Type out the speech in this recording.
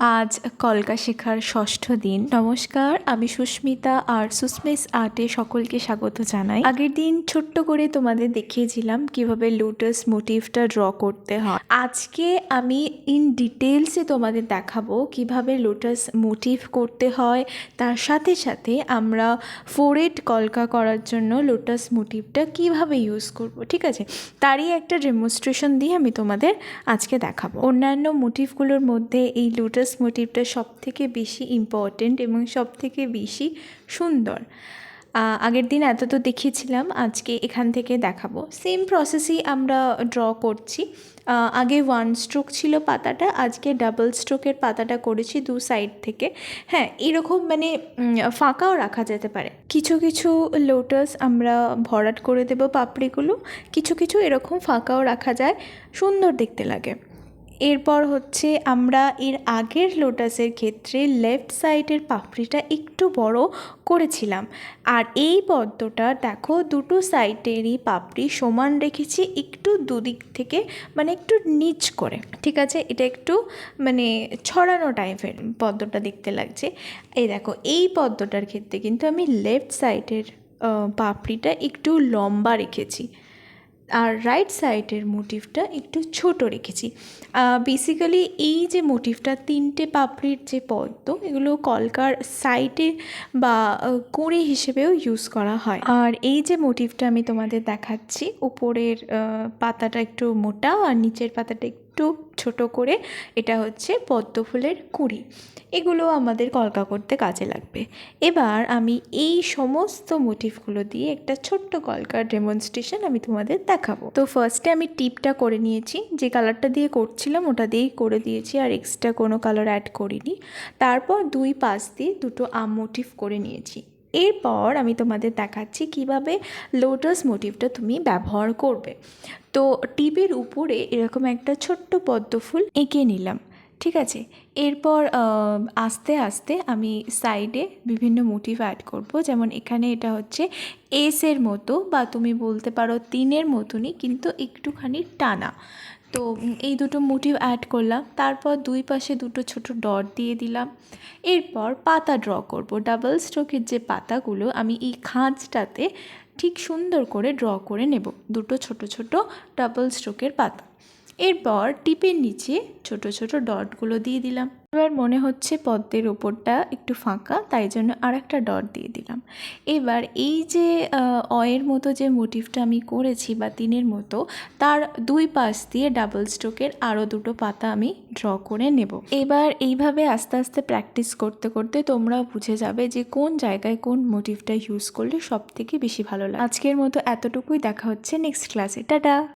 আজ কলকা শেখার ষষ্ঠ দিন। নমস্কার, আমি সুস্মিতা আর সুস্মিস আর্টে সকলকে স্বাগত জানাই। আগের দিন ছোট্ট করে তোমাদের দেখিয়েছিলাম কীভাবে লোটাস মোটিভটা ড্র করতে হয়। আজকে আমি ইন ডিটেলসে তোমাদের দেখাবো কীভাবে লোটাস মোটিভ করতে হয়। তার সাথে সাথে আমরা ফোরেড কলকা করার জন্য লোটাস মোটিভটা কীভাবে ইউজ করব, ঠিক আছে? তারই একটা ডেমনস্ট্রেশন দিয়ে আমি তোমাদের আজকে দেখাবো। অন্যান্য মোটিভগুলোর মধ্যে এই লোটাস মোটিভটা সব থেকে বেশি ইম্পর্টেন্ট এবং সব থেকে বেশি সুন্দর। আগের দিন এত তো দেখিয়েছিলাম, আজকে এখান থেকে দেখাবো। সেম প্রসেসই আমরা ড্র করছি। আগে ওয়ান স্ট্রোক ছিল পাতাটা, আজকে ডাবল স্ট্রোকের পাতাটা করেছি দু সাইড থেকে। হ্যাঁ এরকম মানে ফাঁকাও রাখা যেতে পারে। কিছু কিছু লোটাস আমরা ভরাট করে দেবো পাপড়িগুলো, কিছু কিছু এরকম ফাঁকাও রাখা যায়, সুন্দর দেখতে লাগে। এরপর হচ্ছে আমরা এর আগের লোটাসের ক্ষেত্রে লেফট সাইডের পাপড়িটা একটু বড় করেছিলাম। আর এই পদ্মটা দেখো, দুটো সাইডেরই পাপড়ি সমান রেখেছি একটু দুদিক থেকে মানে একটু নিচ করে। ঠিক আছে? এটা একটু মানে ছড়ানো টাইপের পদ্মটা দেখতে লাগছে। এই দেখো, এই পদ্মটার ক্ষেত্রে কিন্তু আমি লেফট সাইডের পাপড়িটা একটু লম্বা রেখেছি। আর রাইট সাইডের মোটিভটা একটু ছোট রেখেছি। বেসিক্যালি এই যে মোটিভটা তিনটে পাপড়ির যে পদ্ম, এগুলো কলকার সাইডে বা কুঁড়ি হিসেবেও ইউজ করা হয়। আর এই যে মোটিভটা আমি তোমাদের দেখাচ্ছি, উপরের পাতাটা একটু মোটা আর নিচের পাতাটা একটু ছোট করে এটা হচ্ছে পদ্ম ফুলের কুঁড়ি। এগুলো আমাদের কলকা করতে কাজে লাগবে। এবার আমি এই সমস্ত মোটিভগুলো দিয়ে একটা ছোট্ট কলকার ডেমনস্ট্রেশন আমি তোমাদের দেখাবো। তো ফার্স্টে আমি টিপটা করে নিয়েছি। যে কালারটা দিয়ে করছিলাম, ওটা দিয়েই করে দিয়েছি আর এক্সট্রা কোনো কালার অ্যাড করিনি। তারপর দুই পাশ দিয়ে দুটো আম মোটিভ করে নিয়েছি। এরপর আমি তোমাদের দেখাচ্ছি কীভাবে লোটাস মোটিভটা তুমি ব্যবহার করবে। তো টিপের উপরে এরকম একটা ছোট্ট পদ্ম ফুল এঁকে নিলাম, ঠিক আছে? এরপর আস্তে আস্তে আমি সাইডে বিভিন্ন মোটিভ অ্যাড করব। যেমন এখানে এটা হচ্ছে এসের মতো বা তুমি বলতে পারো তিনের মতনই, কিন্তু একটুখানি টানা। তো এই দুটো মোটিভ অ্যাড করলাম। তারপর দুই পাশে দুটো ছোট ডট দিয়ে দিলাম। এরপর পাতা ড্র করব। ডাবল স্ট্রোকের যে পাতাগুলো, আমি এই খাঁজটাতে ঠিক সুন্দর করে ড্র করে নেব। দুটো ছোট ছোট ডাবল স্ট্রোকের পাতা। এরপর টিপের নিচে ছোট ছোট ডটগুলো দিয়ে দিলাম। এবার মনে হচ্ছে পদ্মের ওপরটা একটু ফাঁকা, তাই জন্য আর একটা ডট দিয়ে দিলাম। এবার এই যে অয়ের মতো যে মোটিভটা আমি করেছি বা তিনের মতো, তার দুই পাশ দিয়ে ডাবল স্ট্রোকের আরও দুটো পাতা আমি ড্র করে নেব। এবার এইভাবে আস্তে আস্তে প্র্যাকটিস করতে করতে তোমরাও বুঝে যাবে যে কোন জায়গায় কোন মোটিভটা ইউজ করলে সব থেকে বেশি ভালো লাগে। আজকের মতো এতটুকুই, দেখা হচ্ছে নেক্সট ক্লাসে। টাটা!